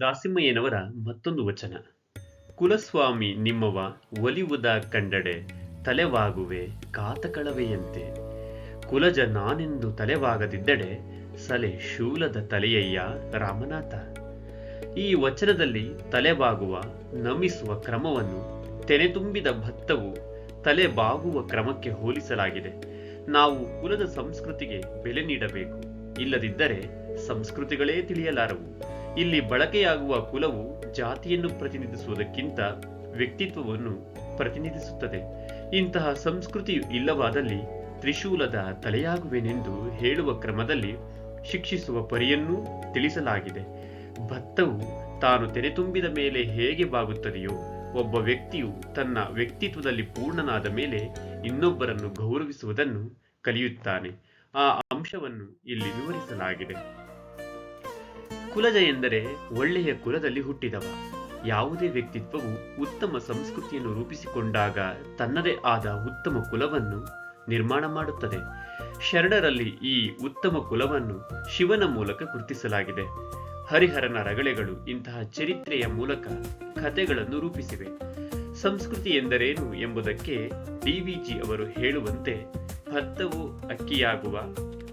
ದಾಸಿಮಯ್ಯನವರ ಮತ್ತೊಂದು ವಚನ. ಕುಲಸ್ವಾಮಿ ನಿಮ್ಮವ ಒಲಿವುದ ಕಂಡಡೆ ತಲೆವಾಗುವೆ ಕಾತಕಳವೆಯಂತೆ. ಕುಲಜ ನಾನೆಂದು ತಲೆವಾಗದಿದ್ದಡೆ ಸಲೆ ಶೂಲದ ತಲೆಯಯ್ಯ ರಾಮನಾಥ. ಈ ವಚನದಲ್ಲಿ ತಲೆಬಾಗುವ ನಮಿಸುವ ಕ್ರಮವನ್ನು ತೆನೆತುಂಬಿದ ಭತ್ತವು ತಲೆ ಬಾಗುವ ಕ್ರಮಕ್ಕೆ ಹೋಲಿಸಲಾಗಿದೆ. ನಾವು ಕುಲದ ಸಂಸ್ಕೃತಿಗೆ ಬೆಲೆ ನೀಡಬೇಕು. ಇಲ್ಲದಿದ್ದರೆ ಸಂಸ್ಕೃತಿಗಳೇ ತಿಳಿಯಲಾರವು. ಇಲ್ಲಿ ಬಳಕೆಯಾಗುವ ಕುಲವು ಜಾತಿಯನ್ನು ಪ್ರತಿನಿಧಿಸುವುದಕ್ಕಿಂತ ವ್ಯಕ್ತಿತ್ವವನ್ನು ಪ್ರತಿನಿಧಿಸುತ್ತದೆ. ಇಂತಹ ಸಂಸ್ಕೃತಿಯು ಇಲ್ಲವಾದಲ್ಲಿ ತ್ರಿಶೂಲದ ತಲೆಯಾಗುವೆನೆಂದು ಹೇಳುವ ಕ್ರಮದಲ್ಲಿ ಶಿಕ್ಷಿಸುವ ಪರಿಯನ್ನೂ ತಿಳಿಸಲಾಗಿದೆ. ಭತ್ತವು ತಾನು ತೆರೆತುಂಬಿದ ಮೇಲೆ ಹೇಗೆ ಬಾಗುತ್ತದೆಯೋ, ಒಬ್ಬ ವ್ಯಕ್ತಿಯು ತನ್ನ ವ್ಯಕ್ತಿತ್ವದಲ್ಲಿ ಪೂರ್ಣನಾದ ಮೇಲೆ ಇನ್ನೊಬ್ಬರನ್ನು ಗೌರವಿಸುವುದನ್ನು ಕಲಿಯುತ್ತಾನೆ. ಆ ಅಂಶವನ್ನು ಇಲ್ಲಿ ವಿವರಿಸಲಾಗಿದೆ. ಕುಲಜ ಎಂದರೆ ಒಳ್ಳೆಯ ಕುಲದಲ್ಲಿ ಹುಟ್ಟಿದವ. ಯಾವುದೇ ವ್ಯಕ್ತಿತ್ವವು ಉತ್ತಮ ಸಂಸ್ಕೃತಿಯನ್ನು ರೂಪಿಸಿಕೊಂಡಾಗ ತನ್ನದೇ ಆದ ಉತ್ತಮ ಕುಲವನ್ನು ನಿರ್ಮಾಣ ಮಾಡುತ್ತದೆ. ಶರಣರಲ್ಲಿ ಈ ಉತ್ತಮ ಕುಲವನ್ನು ಶಿವನ ಮೂಲಕ ಗುರುತಿಸಲಾಗಿದೆ. ಹರಿಹರನ ರಗಳೆಗಳು ಇಂತಹ ಚರಿತ್ರೆಯ ಮೂಲಕ ಕಥೆಗಳನ್ನು ರೂಪಿಸಿವೆ. ಸಂಸ್ಕೃತಿ ಎಂದರೇನು ಎಂಬುದಕ್ಕೆ ಡಿವಿಜಿ ಅವರು ಹೇಳುವಂತೆ, ಭತ್ತವು ಅಕ್ಕಿಯಾಗುವ,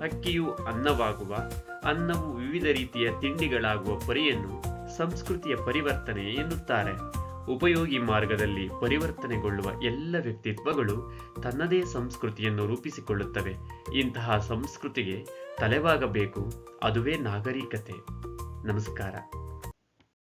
ಅಕ್ಕಿಯು ಅನ್ನವಾಗುವ ಅನ್ನವು ವಿವಿಧ ರೀತಿಯ ತಿಂಡಿಗಳಾಗುವ ಪರಿಯನ್ನು ಸಂಸ್ಕೃತಿಯ ಪರಿವರ್ತನೆ ಎನ್ನುತ್ತಾರೆ. ಉಪಯೋಗಿ ಮಾರ್ಗದಲ್ಲಿ ಪರಿವರ್ತನೆಗೊಳ್ಳುವ ಎಲ್ಲ ವ್ಯಕ್ತಿತ್ವಗಳು ತನ್ನದೇ ಸಂಸ್ಕೃತಿಯನ್ನು ರೂಪಿಸಿಕೊಳ್ಳುತ್ತವೆ. ಇಂತಹ ಸಂಸ್ಕೃತಿಗೆ ತಲೆವಾಗಬೇಕು. ಅದುವೇ ನಾಗರಿಕತೆ. ನಮಸ್ಕಾರ.